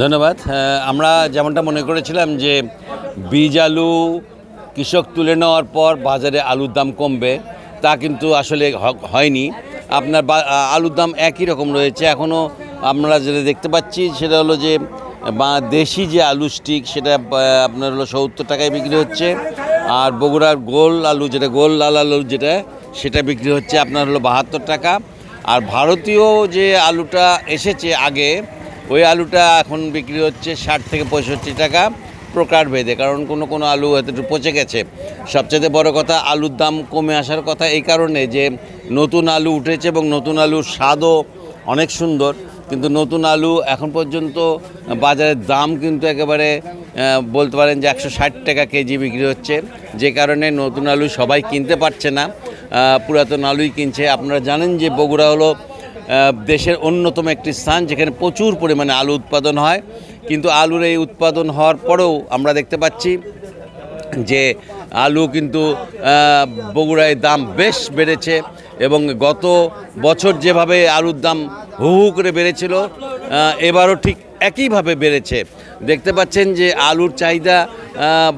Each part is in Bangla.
ধন্যবাদ। আমরা যেমনটা মনে করেছিলাম যে বীজ আলু কৃষক তুলে নেওয়ার পর বাজারে আলুর দাম কমবে, তা কিন্তু আসলে হয়নি। আপনার আলুর দাম একই রকম রয়েছে। এখনও আমরা যেটা দেখতে পাচ্ছি সেটা হলো যে, বা, দেশি যে আলু স্টিক সেটা আপনার হলো সত্তর টাকায় বিক্রি হচ্ছে। আর বগুড়ার গোল আলু যেটা, গোল লাল আলু যেটা, সেটা বিক্রি হচ্ছে আপনার হলো বাহাত্তর টাকা। আর ভারতীয় যে আলুটা এসেছে আগে ওই আলুটা এখন বিক্রি হচ্ছে ষাট থেকে পঁয়ষট্টি টাকা প্রকারভেদে কারণ কোনো কোনো আলু হয়তো একটু পচে গেছে। সবচেয়ে বড় কথা, আলুর দাম কমে আসার কথা এই কারণে যে নতুন আলু উঠেছে এবং নতুন আলুর স্বাদও অনেক সুন্দর, কিন্তু নতুন আলু এখন পর্যন্ত বাজারের দাম কিন্তু একেবারে বলতে পারেন যে একশো ষাট টাকা কেজি বিক্রি হচ্ছে। যে কারণে নতুন আলু সবাই কিনতে পারছে না। পুরাতন আলুই কিনছে। আপনারা জানেন যে বগুড়া হলো দেশের অন্যতম একটি স্থান যেখানে প্রচুর পরিমাণে আলু উৎপাদন হয়। কিন্তু আলুর এই উৎপাদন হওয়ার পরেও আমরা দেখতে পাচ্ছি যে আলু কিন্তু বগুড়ায় দাম বেশ বেড়েছে এবং গত বছর যেভাবে আলুর দাম হু হু করে বেড়েছিল এবারও ঠিক একইভাবে বেড়েছে। দেখতে পাচ্ছেন যে আলুর চাহিদা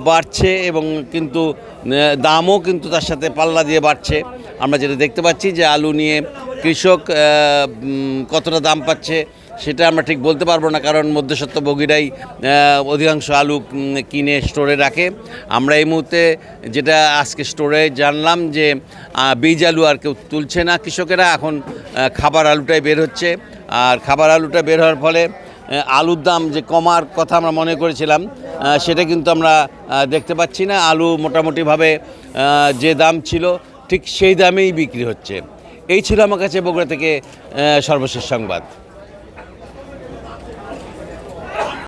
বাড়ছে এবং কিন্তু দামও কিন্তু তার সাথে পাল্লা দিয়ে বাড়ছে। আমরা যেটা দেখতে পাচ্ছি যে আলু নিয়ে কৃষক কতটা দাম পাচ্ছে সেটা আমরা ঠিক বলতে পারব না, কারণ মধ্যসত্ত্ব বগিরাই অধিকাংশ আলু কিনে স্টোরে রাখে। আমরা এই মুহূর্তে যেটা আজকে স্টোরে জানলাম যে বীজ আলু আর কেউ তুলছে না কৃষকেরা। এখন খাবার আলুটাই বের হচ্ছে। আর খাবার আলুটা বের হওয়ার ফলে আলুর দাম যে কমার কথা আমরা মনে করেছিলাম সেটা কিন্তু আমরা দেখতে পাচ্ছি না। আলু মোটামুটিভাবে যে দাম ছিল, ঠিক সেই দামেই বিক্রি হচ্ছে। এই ছিল আমার কাছে বগুড়া থেকে সর্বশেষ সংবাদ।